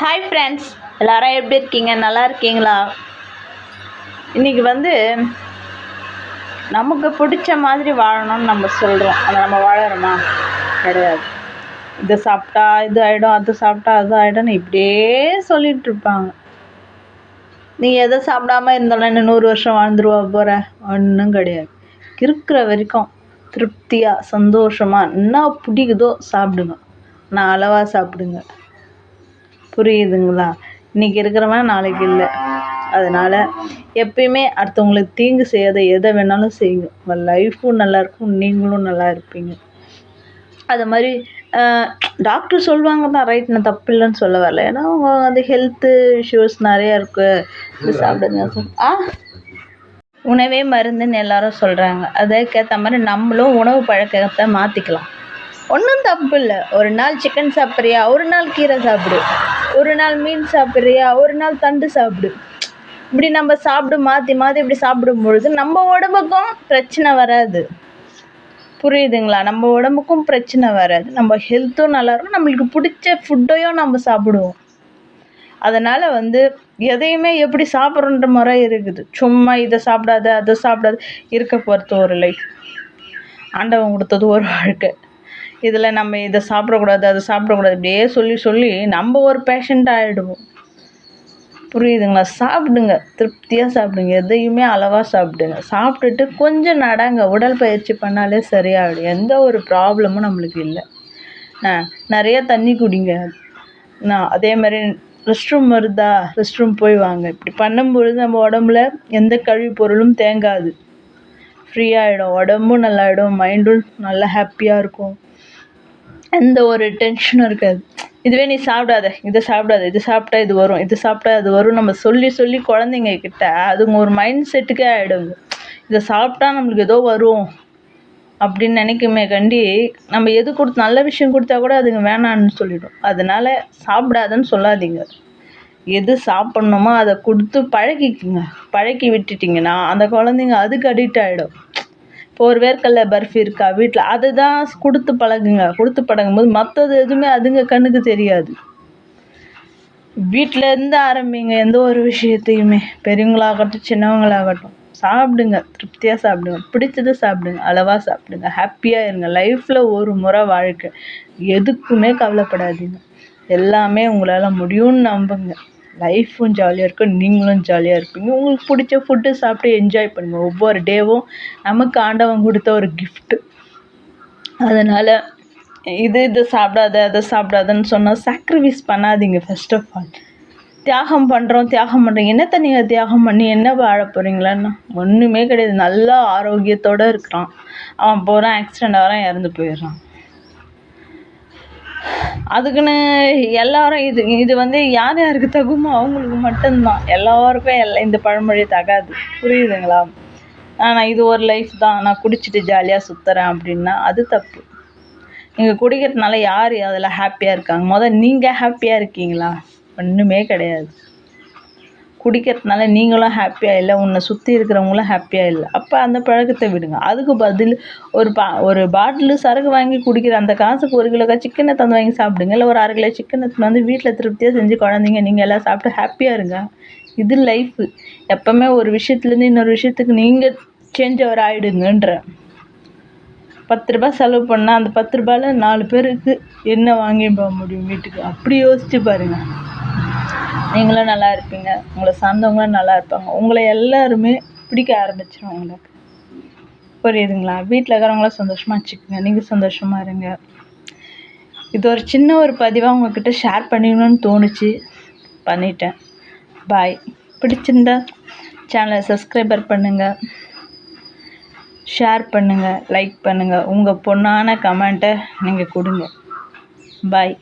Hi friends எல்லாரும் எப்படி இருக்கீங்க? நல்லா இருக்கீங்களா? இன்றைக்கி வந்து நமக்கு பிடிச்ச மாதிரி வாழணும்னு நம்ம சொல்கிறோம் அதை நம்ம வாழறோமா? கிடையாது. இது சாப்பிட்டா இது ஆகிடும் அது சாப்பிட்டா அது ஆகிடும்னு இப்படியே சொல்லிகிட்ருப்பாங்க நீ எதை சாப்பிடாம இருந்தாலும் இன்னும் நூறு வருஷம் வாழ்ந்துருவா போகிற ஒன்றும் கிடையாது. இருக்கிற வரைக்கும் திருப்தியாக சந்தோஷமாக என்ன பிடிக்குதோ சாப்பிடுங்க. நான் அளவாக சாப்பிடுங்க. புரியுதுங்களா? இன்றைக்கி இருக்கிறவன் நாளைக்கு இல்லை. அதனால் எப்பயுமே அடுத்தவங்களுக்கு தீங்கு செய்யாத எதை வேணாலும் செய்யுங்க. உங்கள் லைஃப்பும் நல்லாயிருக்கும் நீங்களும் நல்லா இருப்பீங்க. அது மாதிரி டாக்டர் சொல்லுவாங்க தான் ரைட் நான் தப்பு இல்லைன்னு சொல்ல வரல. ஏன்னா அவங்க அந்த ஹெல்த்து இஷ்யூஸ் நிறையா இருக்குது சாப்பிடுங்க. சொல்- ஆ? உணவே மருந்துன்னு எல்லாரும் சொல்கிறாங்க அதுக்கேற்ற மாதிரி நம்மளும் உணவு பழக்கத்தை மாற்றிக்கலாம் ஒன்றும் தப்பு இல்லை. ஒரு நாள் சிக்கன் சாப்பிட்றியா? ஒரு நாள் கீரை சாப்பிடு. ஒரு நாள் மீன் சாப்பிட்றியா? ஒரு நாள் தண்டு சாப்பிடு. இப்படி நம்ம சாப்பிடு மாற்றி மாற்றி இப்படி சாப்பிடும் பொழுது நம்ம உடம்புக்கும் பிரச்சனை வராது. புரியுதுங்களா? நம்ம உடம்புக்கும் பிரச்சனை வராது. நம்ம ஹெல்த்தும் நல்லாயிருக்கும் நம்மளுக்கு பிடிச்ச ஃபுட்டையும் நம்ம சாப்பிடுவோம். அதனால் வந்து எதையுமே எப்படி சாப்பிட்றன்ற முறை இருக்குது. சும்மா இதை சாப்பிடாத அதை சாப்பிடாத இருக்க பொறுத்த ஒரு லைஃப் ஆண்டவன் கொடுத்தது ஒரு வாழ்க்கை. இதில் நம்ம இதை சாப்பிடக்கூடாது அதை சாப்பிடக்கூடாது இப்படியே சொல்லி சொல்லி நம்ம ஒரு பேஷண்ட் ஆகிடுவோம் புரியுதுங்களா? சாப்பிடுங்க. திருப்தியாக சாப்பிடுங்க. எதையுமே அளவாக சாப்பிடுங்க. சாப்பிட்டுட்டு கொஞ்சம் நடங்க. உடல் பயிற்சி பண்ணாலே சரியாகிடும் எந்த ஒரு ப்ராப்ளமும் நம்மளுக்கு இல்லை. நிறைய தண்ணி குடிங்க. நான் அதே மாதிரி ரெஸ்ட் ரூம் வருதா? ரெஸ்ட் ரூம் போய் வாங்க. இப்படி பண்ணும்பொழுது நம்ம உடம்புல எந்த கழிவு பொருளும் தேங்காது. ஃப்ரீயாகிடும் உடம்பும் நல்லாயிடும். மைண்டும் நல்லா ஹாப்பியாக இருக்கும். எந்த ஒரு டென்ஷனும் இருக்காது. இதுவே நீ சாப்பிடாத இதை சாப்பிடாத இது சாப்பிட்டா இது வரும் இது சாப்பிட்டா இது வரும் நம்ம சொல்லி சொல்லி குழந்தைங்க கிட்ட அதுங்க ஒரு மைண்ட் செட்டுக்கே ஆகிடுங்க இதை சாப்பிட்டா நம்மளுக்கு ஏதோ வரும் அப்படின்னு நினைக்குமே கண்டி நம்ம எது கொடுத்து நல்ல விஷயம் கொடுத்தா கூட அதுங்க வேணான்னு சொல்லிடும். அதனால சாப்பிடாதன்னு சொல்லாதீங்க. எது சாப்பிட்ணுமோ அதை கொடுத்து பழகிக்குங்க. பழக்கி விட்டுட்டிங்கன்னா அந்த குழந்தைங்க அதுக்கு அடிக்ட் ஆகிடும் ஒரு வேர்க்கடல பர்ஃபி இருக்கா வீட்டில் அதுதான் கொடுத்து பழகுங்க. கொடுத்து பழகும்போது மற்றது எதுவுமே அதுங்க கண்ணுக்கு தெரியாது. வீட்டில் இருந்து ஆரம்பிங்க எந்த ஒரு விஷயத்தையுமே. பெரியவங்களாகட்டும் சின்னவங்களாகட்டும். சாப்பிடுங்க. திருப்தியாக சாப்பிடுங்க. பிடிச்சதை சாப்பிடுங்க. அளவாக சாப்பிடுங்க. ஹாப்பியாக இருங்க. லைஃப்பில் ஒரு முறை வாழ்க்கை. எதுக்குமே கவலைப்படாதீங்க. எல்லாமே உங்களால் முடியும்னு நம்புங்க. லைஃப்பும் ஜாலியாக இருக்கும் நீங்களும் ஜாலியாக இருப்பீங்க. உங்களுக்கு பிடிச்ச ஃபுட்டு சாப்பிட்டு என்ஜாய் பண்ணுங்கள் ஒவ்வொரு டேவும் நமக்கு ஆண்டவன் கொடுத்த ஒரு கிஃப்ட்டு அதனால் இது இதை சாப்பிடாத அதை சாப்பிடாதன்னு சொன்னால் சாக்ரிஃபைஸ் பண்ணாதீங்க ஃபர்ஸ்ட் ஆஃப் ஆல் தியாகம் பண்ணுறோம் தியாகம் பண்ணுறோம் என்னத்தை நீங்கள் தியாகம் பண்ணி என்ன வாழ போகிறீங்களான்னு ஒன்றுமே கிடையாது. நல்லா ஆரோக்கியத்தோடு இருக்கிறான். அவன் போகிறான் ஆக்சிடெண்ட் ஆகிறான் இறந்து போயிடுறான். அதுக்குன்னு எல்லாரும் இது இது வந்து யார் யாருக்கு தகுமோ அவங்களுக்கு மட்டும்தான். எல்லாருக்கும் எல்லா இந்த பழமொழி தகாது. புரியுதுங்களா? ஆனால் இது ஒரு லைஃப் தான். நான் குடிச்சிட்டு ஜாலியாக சுற்றுறேன் அப்படின்னா அது தப்பு. நீங்கள் குடிக்கிறதுனால யார் அதில் ஹாப்பியாக இருக்காங்க? முதல் நீங்கள் ஹாப்பியாக இருக்கீங்களா? ஒன்றுமே கிடையாது. குடிக்கிறதுனால நீங்களும் ஹாப்பியாக இல்லை உன்னை சுற்றி இருக்கிறவங்களும் ஹாப்பியாக இல்லை. அப்போ அந்த பழக்கத்தை விடுங்க. அதுக்கு பதில் ஒரு பா ஒரு பாட்டிலு சரக்கு வாங்கி குடிக்கிற அந்த காசுக்கு ஒரு கிலோ சிக்கனை தந்து வாங்கி சாப்பிடுங்க. இல்லை ஒரு அரை கிலோ சிக்கனை வந்து வீட்டில் திருப்தியாக செஞ்சு குழந்தைங்க நீங்கள் எல்லாம் சாப்பிட்டு ஹாப்பியாக இருங்க. இது லைஃப்பு எப்போவுமே ஒரு விஷயத்துலேருந்து இன்னொரு விஷயத்துக்கு நீங்கள் சேஞ்ச் அவர் ஆகிடுங்கன்ற பத்து ரூபாய் செலவு பண்ணால் அந்த பத்து ரூபாயில் நாலு பேருக்கு என்ன வாங்கி போக முடியும் வீட்டுக்கு? அப்படி யோசிச்சு பாருங்கள் நீங்களும் நல்லா இருப்பீங்க. உங்களை சார்ந்தவங்களும் நல்லா இருப்பாங்க. உங்களை எல்லாருமே பிடிக்க ஆரம்பிச்சிடும் உங்களுக்கு புரியுதுங்களா? வீட்டில் இருக்கிறவங்கள சந்தோஷமாக வச்சுக்கோங்க. நீங்கள் சந்தோஷமாக இருங்க. இது ஒரு சின்ன ஒரு பதிவாக உங்ககிட்ட ஷேர் பண்ணிடணும்னு தோணுச்சு. பண்ணிட்டேன். பாய் பிடிச்சிருந்தா சேனலை சப்ஸ்கிரைபர் பண்ணுங்கள் ஷேர் பண்ணுங்கள் லைக் பண்ணுங்கள் உங்கள் பொண்ணான கமெண்ட்டை நீங்கள் கொடுங்க. பாய்